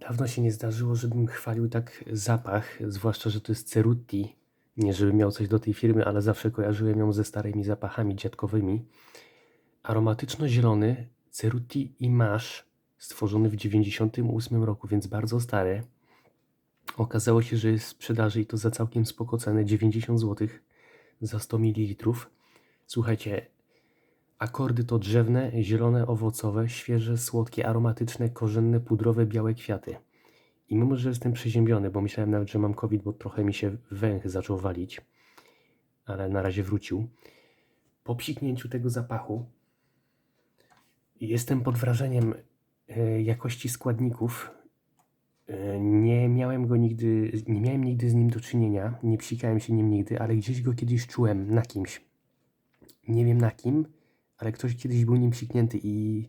Dawno się nie zdarzyło, żebym chwalił tak zapach, zwłaszcza, że to jest Cerutti. Nie, żebym miał coś do tej firmy, ale zawsze kojarzyłem ją ze starymi zapachami dziadkowymi. Aromatyczno-zielony Cerutti Image, stworzony w 98 roku, więc bardzo stary. Okazało się, że jest w sprzedaży i to za całkiem spoko cenę, 90 zł za 100 ml. Słuchajcie, akordy to drzewne, zielone, owocowe, świeże, słodkie, aromatyczne, korzenne, pudrowe, białe kwiaty. I mimo, że jestem przeziębiony, bo myślałem nawet, że mam COVID, bo trochę mi się węch zaczął walić, ale na razie wrócił. Po psiknięciu tego zapachu jestem pod wrażeniem e, jakości składników. E, Nie miałem go nigdy, nie miałem nigdy z nim do czynienia, nie psikałem się nim nigdy, ale gdzieś go kiedyś czułem na kimś. Nie wiem na kim, ale ktoś kiedyś był nim psiknięty i,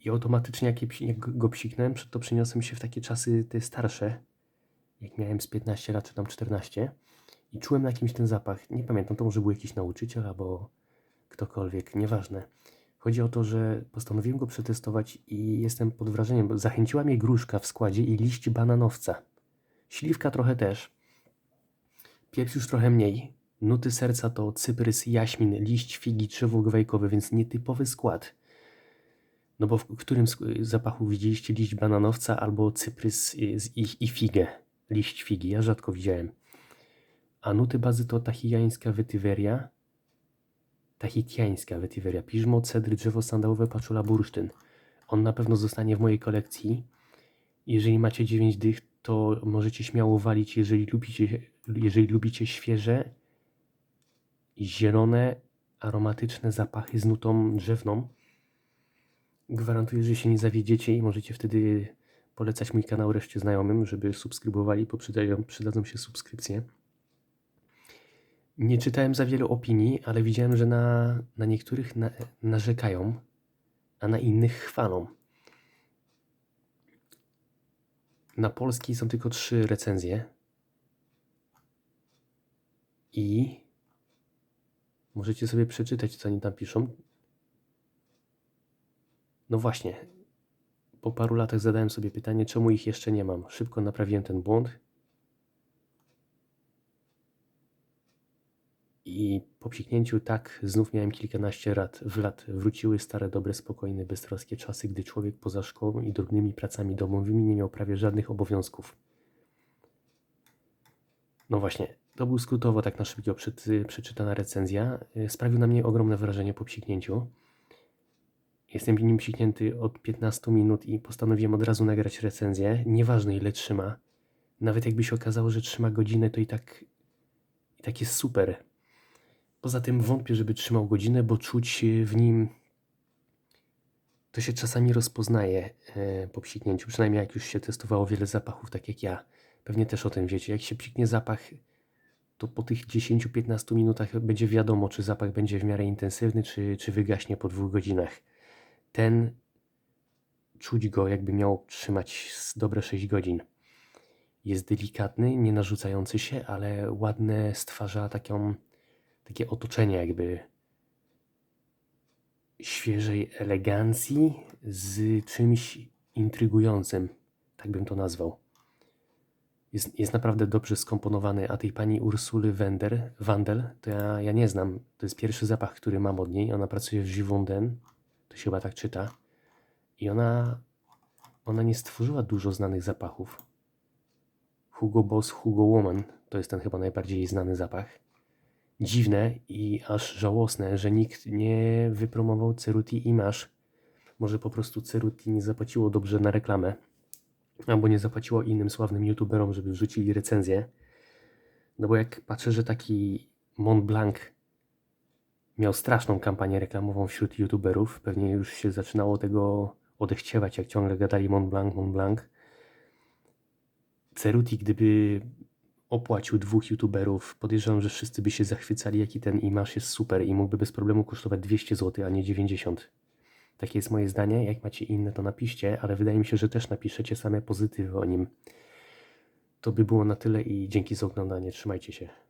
i automatycznie jak, je, jak go psiknąłem, to przeniosłem się w takie czasy te starsze, jak miałem z 15 lat czy tam 14 i czułem na kimś ten zapach. Nie pamiętam, to może był jakiś nauczyciel albo ktokolwiek, nieważne. Chodzi o to, że postanowiłem go przetestować i jestem pod wrażeniem, bo zachęciła mnie gruszka w składzie i liść bananowca. Śliwka trochę też. Pieprz już trochę mniej. Nuty serca to cyprys, jaśmin, liść figi, drzewo gwajkowe, więc nietypowy skład. No bo w którym zapachu widzieliście liść bananowca albo cyprys i, i, i figę? Liść figi, ja rzadko widziałem. A nuty bazy to tachijańska wetyweria, tahitiańska wetyweria, piżmo, cedry, drzewo sandałowe, paczula, bursztyn. On na pewno zostanie w mojej kolekcji. Jeżeli macie 9 dych, to możecie śmiało walić, jeżeli lubicie, jeżeli lubicie świeże, zielone, aromatyczne zapachy z nutą drzewną. Gwarantuję, że się nie zawiedziecie i możecie wtedy polecać mój kanał reszcie znajomym, żeby subskrybowali, bo przydają, przydadzą się subskrypcje. Nie czytałem za wiele opinii, ale widziałem, że na, na niektórych na, narzekają, a na innych chwalą. Na polskiej są tylko trzy recenzje. I możecie sobie przeczytać, co oni tam piszą. No właśnie. Po paru latach zadałem sobie pytanie, czemu ich jeszcze nie mam. Szybko naprawiłem ten błąd. I po psiknięciu tak znów miałem kilkanaście lat, w lat. Wróciły stare, dobre, spokojne, beztroskie czasy, gdy człowiek poza szkołą i drobnymi pracami domowymi nie miał prawie żadnych obowiązków. No właśnie, to był skrótowo tak na szybko przeczytana recenzja. Y, Sprawił na mnie ogromne wrażenie po psiknięciu. Jestem nim psiknięty od 15 minut i postanowiłem od razu nagrać recenzję. Nieważne ile trzyma. Nawet jakby się okazało, że trzyma godzinę, to i tak, i tak jest super. Poza tym wątpię, żeby trzymał godzinę, bo czuć y, w nim. To się czasami rozpoznaje e, po psiknięciu. Przynajmniej jak już się testowało wiele zapachów, tak jak ja. Pewnie też o tym wiecie. Jak się psiknie zapach, to po tych 10-15 minutach będzie wiadomo, czy zapach będzie w miarę intensywny, czy, czy wygaśnie po dwóch godzinach. Ten czuć go, jakby miał trzymać dobre 6 godzin. Jest delikatny, nie narzucający się, ale ładne stwarza taką, takie otoczenie jakby świeżej elegancji z czymś intrygującym, tak bym to nazwał. Jest, jest naprawdę dobrze skomponowany, a tej pani Ursuly Wender, Wandel, to ja, ja nie znam. To jest pierwszy zapach, który mam od niej. Ona pracuje w Givaudan, to się chyba tak czyta. I ona, ona nie stworzyła dużo znanych zapachów. Hugo Boss, Hugo Woman, to jest ten chyba najbardziej znany zapach. Dziwne i aż żałosne, że nikt nie wypromował Ceruti Image. Może po prostu Ceruti nie zapłaciło dobrze na reklamę albo nie zapłaciło innym sławnym youtuberom, żeby wrzucili recenzję. No bo jak patrzę, że taki Mont Blanc miał straszną kampanię reklamową wśród youtuberów, pewnie już się zaczynało tego odechciewać, jak ciągle gadali Mont Blanc, Mont Blanc. Ceruti, gdyby opłacił dwóch youtuberów, podejrzewam, że wszyscy by się zachwycali, jaki ten imaż jest super i mógłby bez problemu kosztować 200 zł, a nie 90. Takie jest moje zdanie. Jak macie inne, to napiszcie, ale wydaje mi się, że też napiszecie same pozytywy o nim. To by było na tyle i dzięki za oglądanie. Trzymajcie się.